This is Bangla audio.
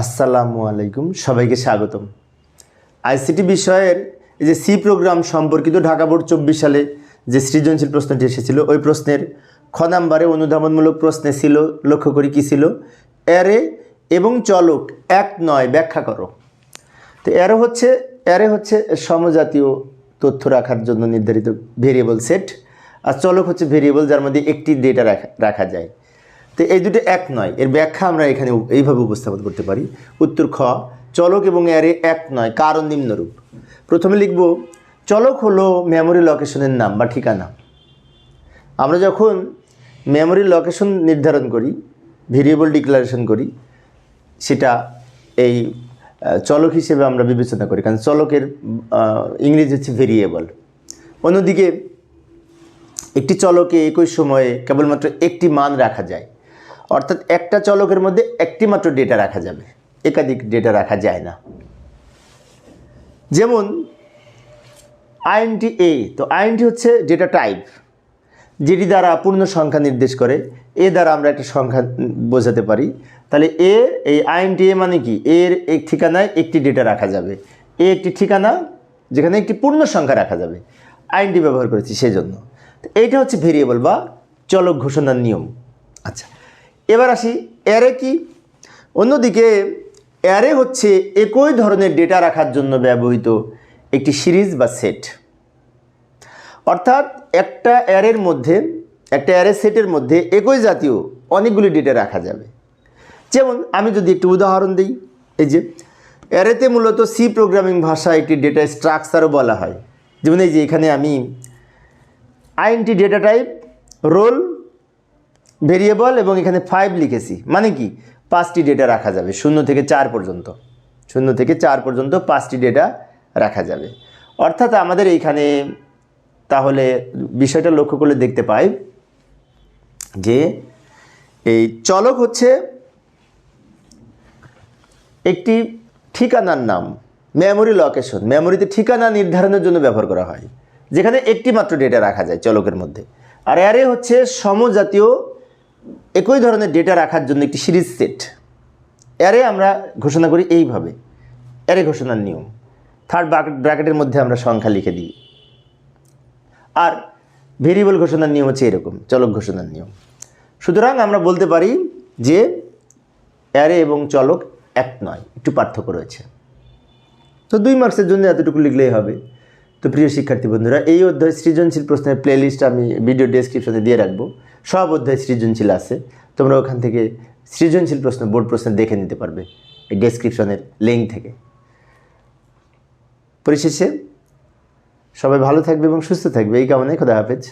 আসসালামু আলাইকুম, সবাইকে স্বাগতম। আইসিটি বিষয়ের এই যে সি প্রোগ্রাম সম্পর্কিত ঢাকা বোর্ড চব্বিশ সালে যে সৃজনশীল প্রশ্নটি এসেছিল, ওই প্রশ্নের খ নাম্বারে অনুধাবনমূলক প্রশ্নে ছিল, লক্ষ্য করি কী ছিল? অ্যারে এবং চলক এক নয়, ব্যাখ্যা করো। তো অ্যারো হচ্ছে, অ্যারে হচ্ছে সমজাতীয় তথ্য রাখার জন্য নির্ধারিত ভেরিয়েবল সেট, আর চলক হচ্ছে ভেরিয়েবল যার মধ্যে একটি ডেটা রাখা রাখা যায়। তো এই দুটো এক নয়। এর ব্যাখ্যা আমরা এখানে এইভাবে উপস্থাপন করতে পারি। উত্তর খ, চলক এবং অ্যারে এক নয়, কারণ নিম্নরূপ। প্রথমে লিখব, চলক হলো মেমোরি লোকেশনের নাম বা ঠিকানা। আমরা যখন মেমোরি লোকেশন নির্ধারণ করি ভেরিয়েবল ডিক্লারেশন করি, সেটা এই চলক হিসেবে আমরা বিবেচনা করি। কারণ চলকের ইংরেজি হচ্ছে ভেরিয়েবল অন্যদিকে একটি চলকে একই সময়ে কেবলমাত্র একটি মান রাখা যায়। অর্থাৎ একটা চলকের মধ্যে একটি মাত্র ডেটা রাখা যাবে। একাধিক ডেটা রাখা যায় না। যেমন আইএনটি এ তো আইএনটি হচ্ছে ডেটা টাইপ যেটি দ্বারা পূর্ণ সংখ্যা নির্দেশ করে এ দ্বারা আমরা একটা সংখ্যা বোঝাতে পারি। তাহলে এ এই আইএনটি এ মানে কি? এর এক ঠিকানায় একটি ডেটা রাখা যাবে। এ একটি ঠিকানা যেখানে একটি পূর্ণ সংখ্যা রাখা যাবে। আইএনটি ব্যবহার করেছি সেই জন্য এইটা হচ্ছে ভেরিয়েবল বা চলক ঘোষণার নিয়ম। আচ্ছা এবার আসি অ্যারে কি? অন্যদিকে অ্যারে হচ্ছে একই ধরনের ডেটা রাখার জন্য ব্যবহৃত একটি সিরিজ বা সেট অর্থাৎ একটা অ্যারের মধ্যে, একটা অ্যারে সেটের মধ্যে একই জাতীয় অনেকগুলি ডেটা রাখা যাবে। যেমন আমি যদি একটু উদাহরণ দিই, এই যে অ্যারেতে মূলত সি প্রোগ্রামিং ভাষা একটি ডেটা স্ট্রাকচারও বলা হয়। যেমন এই যে এখানে আমি I N T data type roll variable এবং এখানে ফাইভ লিখেছি। মানে কি? পাঁচটি ডেটা রাখা যাবে। শূন্য থেকে চার পর্যন্ত। শূন্য থেকে চার পর্যন্ত পাঁচটি ডেটা রাখা যাবে। অর্থাৎ আমাদের এইখানে তাহলে বিষয়টা লক্ষ্য করলে দেখতে পাই যে এই চলক হচ্ছে একটি ঠিকানার নাম মেমোরি লোকেশন মেমোরিতে ঠিকানা নির্ধারণের জন্য ব্যবহার করা হয়। যেখানে একটি মাত্র ডেটা রাখা যায় চলকের মধ্যে। আর অ্যারে হচ্ছে সমজাতীয় একই ধরনের ডেটা রাখার জন্য একটি সিরিজ সেট অ্যারে আমরা ঘোষণা করি এইভাবে। অ্যারে ঘোষণার নিয়ম। থার্ড ব্র্যাকেটের মধ্যে আমরা সংখ্যা লিখে দিই। আর ভেরিয়েবল ঘোষণার নিয়ম হচ্ছে এরকম, চলক ঘোষণার নিয়ম। সুতরাং আমরা বলতে পারি যে অ্যারে এবং চলক এক নয়, একটু পার্থক্য রয়েছে। তো দুই মার্কসের জন্য এতটুকু লিখলেই হবে। তো প্রিয় শিক্ষার্থী বন্ধুরা, এই অধ্যায় সৃজনশীল প্রশ্নের প্লেলিস্ট আমি ভিডিও ডেসক্রিপশনে দিয়ে রাখব। সব অধ্যায় সৃজনশীল আছে, তোমরা ওখান থেকে সৃজনশীল প্রশ্ন বোর্ড প্রশ্ন দেখে নিতে পারবে এই ডেসক্রিপশনের লিঙ্ক থেকে। পরিশেষে সবাই ভালো থাকবে এবং সুস্থ থাকবে। এই কামনায় খোদা হাফেজ।